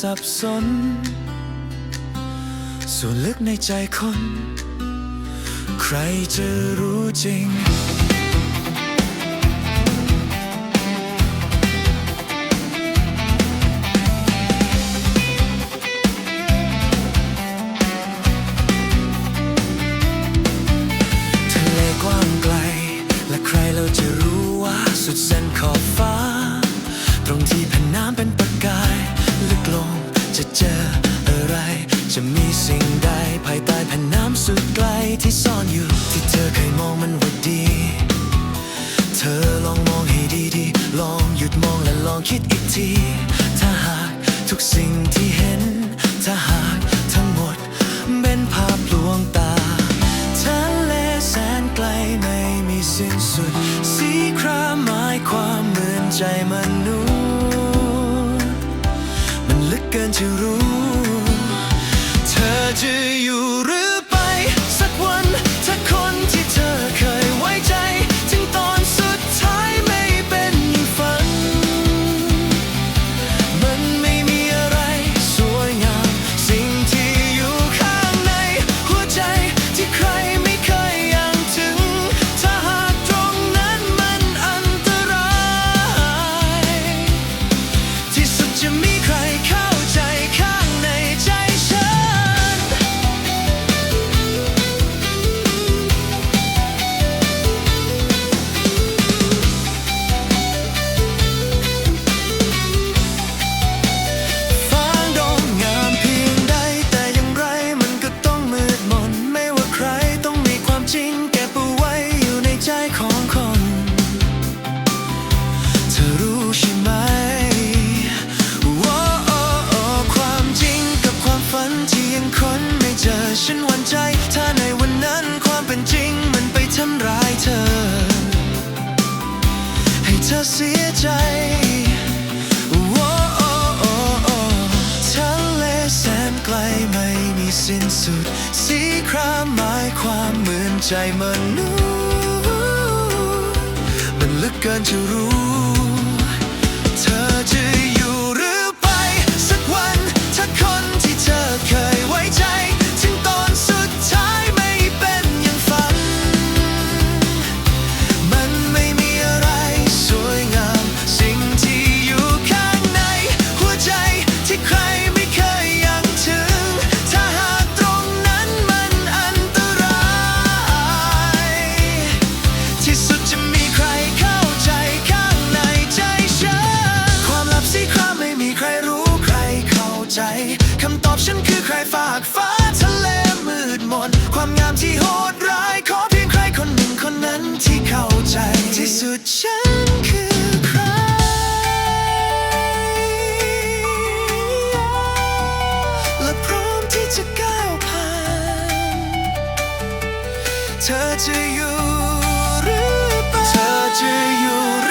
สับสน ส่วนลึกในใจคน ใครจะรู้จริงทะเลกว้างไกลและใครเราจะรู้ว่าสุดเส้นขอบฟ้า ตรงที่แผ่นน้ำเป็นประกาย จะเจออะไร จะมีสิ่งใดภายใต้แผ่นน้ำสุดไกลที่ซ่อนอยู่ ที่เธอเคยมองมันว่าดี เธอลองมองให้ดีๆ ลองหยุดมองและลองคิดอีกที ถ้าหากทุกสิ่งที่เห็น ถ้าหากทั้งหมดเป็นภาพลวงตาทะเลแสนไกลไม่มีสิ้นสุด สีครามหมายความเหมือนใจมนุษย์ มันลึกเกินจะรู้ เธอจะอยู่หรือไป สักวันถ้าคนที่เธอเคยไว้ใจ ถึงตอนสุดท้ายไม่เป็นฝัน มันไม่มีอะไรสวยงาม สิ่งที่อยู่ข้างใน หัวใจที่ใครไม่เคยยังถึง ถ้าหากตรงนั้นมันอันตราย ที่สุดจะมี แสนไกลไม่มีสิ้นสุด สีครามหมายความเหมือนใจมนุษย์มันลึกเกินจะรู้ สุดฉันคือใคร และพร้อมที่จะก้าวผ่าน เธอจะอยู่หรือไปเธอจะอยู่